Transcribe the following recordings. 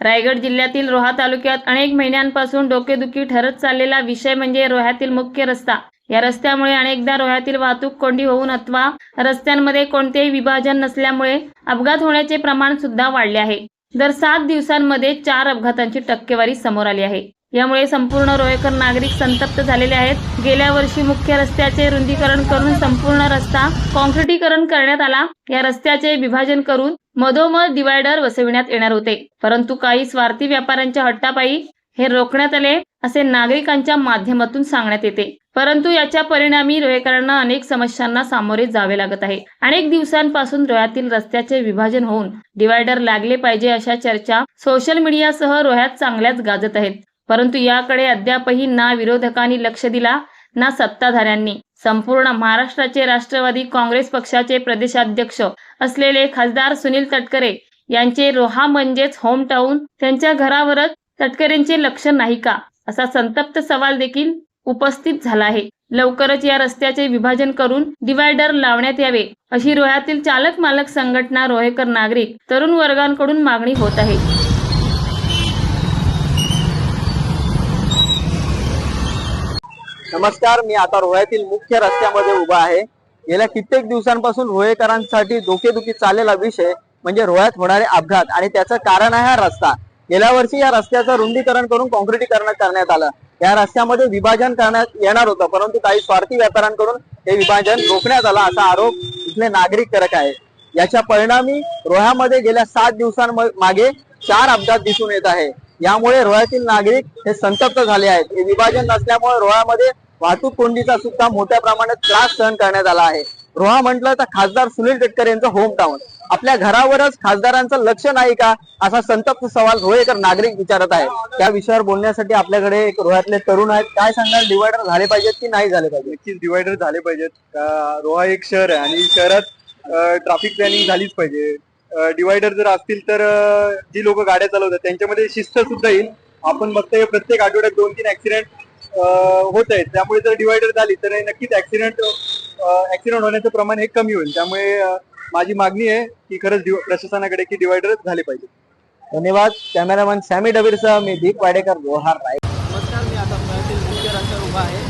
रायगड जिल्ह्यातील रोहा तालुक्यात अनेक महिन्यांपासून डोकेदुखी ठरत चाललेला विषय म्हणजे रोह्यातील मुख्य रस्ता. या रस्त्यामुळे अनेकदा रोह्यातील वाहतूक कोंडी होऊन अथवा रस्त्यांमध्ये कोणतेही विभाजन नसल्यामुळे अपघात होण्याचे प्रमाण सुद्धा वाढले आहे. दर सात दिवसांमध्ये चार अपघातांची टक्केवारी समोर आली आहे. यामुळे संपूर्ण रोहेकर नागरिक संतप्त झालेले आहेत. गेल्या वर्षी मुख्य रस्त्याचे रुंदीकरण करून संपूर्ण रस्ता कॉन्क्रिटीकरण करण्यात आला. या रस्त्याचे विभाजन करून मधोमध डिवायडर बसविण्यात येणार होते. परंतु काही स्वार्थी व्यापाऱ्यांच्या हट्टापायी हे रोखण्यात आले असे नागरिकांच्या माध्यमातून सांगण्यात येते. परंतु याच्या परिणामी रोहेकरांना अनेक समस्यांना सामोरे जावे लागत आहे. अनेक दिवसांपासून रोह्यातील रस्त्याचे विभाजन होऊन डिवायडर लागले पाहिजे अशा चर्चा सोशल मीडियासह रोह्यात चांगल्याच गाजत आहेत. परंतु याकडे अद्यापही ना विरोधकांनी लक्ष दिला ना सत्ताधाऱ्यांनी. संपूर्ण महाराष्ट्राचे राष्ट्रवादी काँग्रेस पक्षाचे प्रदेशाध्यक्ष असलेले खासदार सुनील तटकरे यांचे रोहा म्हणजेच होम टाऊन त्यांच्या घरावरच तटकरेंचे लक्ष नाही का? असा संतप्त सवाल देखील उपस्थित झाला आहे. लवकरच या रस्त्याचे विभाजन करून डिवायडर लावण्यात यावे अशी रोह्यातील चालक मालक संघटना रोहेकर नागरिक तरुण वर्गांकडून मागणी होत आहे. नमस्कार मी आता रोह्यातील मुख्य रस्त्यामध्ये उभा आहे. गेल्या कित्येक दिवसांपासून रोहेकरांसाठी डोकेदुखी चाललेला विषय म्हणजे रोह्यात होणारे अपघात आणि त्याचं कारण आहे हा रस्ता. गेल्या वर्षी या रस्त्याचं रुंदीकरण करून कॉन्क्रिटीकरण करण्यात आलं. या रस्त्यामध्ये विभाजन करण्यात येणार होतं परंतु काही स्वार्थी व्यापाऱ्यांकडून हे विभाजन रोखण्यात आलं असा आरोप इथले नागरिक करत आहे याच्या परिणामी रोह्यामध्ये गेल्या सात दिवसांमागे चार अपघात दिसून येत आहे. यामुळे रोह्यातील नागरिक हे संतप्त झाले आहेत. हे विभाजन नसल्यामुळे रोह्यामध्ये वाहतूक कोंडीचा सुद्धा मोठ्या प्रमाणात त्रास सहन करण्यात आला आहे. रोहा म्हटलं तर खासदार सुनील तटकरे यांचं होम टाउन आपल्या घरावरच खासदारांचं लक्ष नाही का? असा संतप्त सवाल रोहेकर नागरिक विचारत आहे त्या विषयावर बोलण्यासाठी आपल्याकडे एक रोह्यातले तरुण आहेत. काय सांगाल डिवायडर झाले पाहिजेत की नाही झाले पाहिजे नक्कीच डिवायडर झाले पाहिजेत. रोहा एक शहर आहे आणि शहरात ट्रॅफिक प्लॅनिंग झालीच पाहिजे. डिवायडर जर असतील तर जी लोक गाड्या चालवतात त्यांच्यामध्ये शिस्त सुद्धा येईल. आपण बघतोय प्रत्येक आठवड्यात दोन तीन ऍक्सिडेंट होत आहेत त्यामुळे जर डिवायडर झाली तर हे नक्कीच ऍक्सिडेंट ऍक्सिडेंट होण्याचं प्रमाण हे कमी होईल. त्यामुळे माझी मागणी आहे की खरंच प्रशासनाकडे की डिवायडर झाले पाहिजे. धन्यवाद. कॅमेरामॅन सॅमी डबीरसह मी दीप वाडेकर लोहार राय. नमस्कार मी आता पुण्यातील मुख्य रस्त्यावर उभा आहे.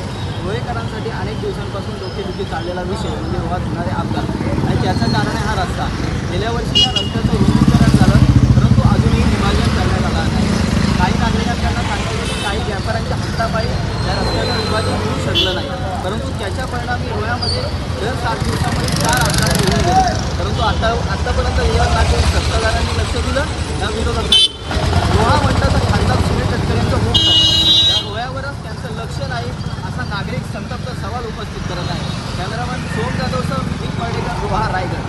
रोहेकरांसाठी अनेक दिवसांपासून डोकेदुखी चाललेला विषय म्हणजे होणारे अपघात. आणि त्याचं कारण आहे हा रस्ता. गेल्या वर्षी या रस्त्याचं रुंदीकरण झालं परंतु अजूनही विभाजन करण्यात आलं नाही काही नागरिकांना सांगितलं की काही व्यापाऱ्यांच्या हट्टापायी या रस्त्याचं विभाजन होऊ शकलं नाही परंतु त्याच्या परिणामी रोह्यामध्ये दर सात दिवसामध्ये चार अपघात होऊन गेले परंतु आता आतापर्यंत या राज्यात सत्ताधाऱ्यांनी लक्ष दिलं या विरोधात रोहा म्हटलं तर खासदार सुनील तटकरेंचं होत या रोह्यावरच त्यांचं लक्ष नाही असा नागरिक संतप्त सवाल उपस्थित करत आहे कॅमेरामॅन सोम जाधवसह विधिक पाडेकर रोहा रायगड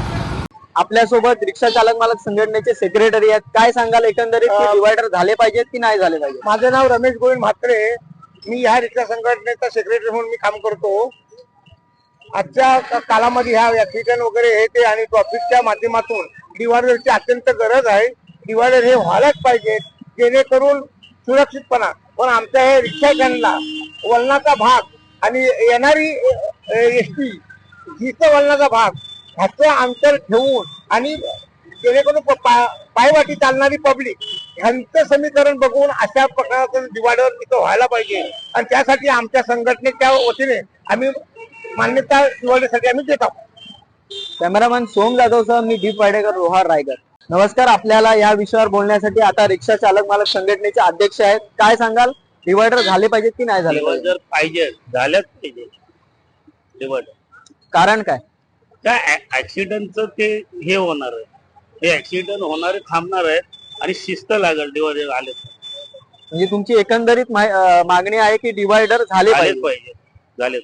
आपल्यासोबत रिक्षा चालक मालक संघटनेचे सेक्रेटरी आहेत. काय सांगाल? एकंदरीत डिवायडर झाले पाहिजेत की नाही झाले पाहिजे माझं नाव रमेश गोविंद म्हात्रे. मी ह्या रिक्षा संघटनेचा सेक्रेटरी म्हणून मी काम करतो. आजच्या काळामध्ये कालामध्ये ह्या ऍक्सिडेंट वगैरे हे ते आणि ट्रॉफिकच्या माध्यमातून डिवायडरची अत्यंत गरज आहे. डिवायडर हे व्हायलाच पाहिजे जेणेकरून सुरक्षितपणा. पण आमच्या हे रिक्षाच्यांना वलनाचा भाग आणि येणारी एस टी हिचं वलनाचा भाग ह्याचं अंतर ठेवून आणि जेणेकरून पायवाटी चालणारी पब्लिक ह्यांचं समीकरण बघून अशा प्रकारचं डिवायडर तिथं व्हायला पाहिजे. आणि त्यासाठी आमच्या संघटनेच्या वतीने आम्ही मान्यता दिवाळीसाठी आम्ही देत आहोत. कॅमेरामॅन सोम जाधवसह मी दीप वाडेकर रोहार रायगड. नमस्कार आपल्याला या विषयावर बोलण्यासाठी आता रिक्षा चालक मालक संघटनेचे अध्यक्ष आहेत. काय सांगाल? डिवायडर झाले पाहिजेत की नाही झाले पाहिजे जर पाहिजे झाल्याच पाहिजे. डिवायडर कारण काय? काय ऍक्सिडेंटचं ते हे होणार आहे. हे ऍक्सिडेंट होणारे थांबणार आहेत आणि शिस्त लागेल डिवायडर आले म्हणजे तुमची एकंदरीत अं, मागणी आहे की डिवायडर झाले पाहिजे. पाहिजे झालेच.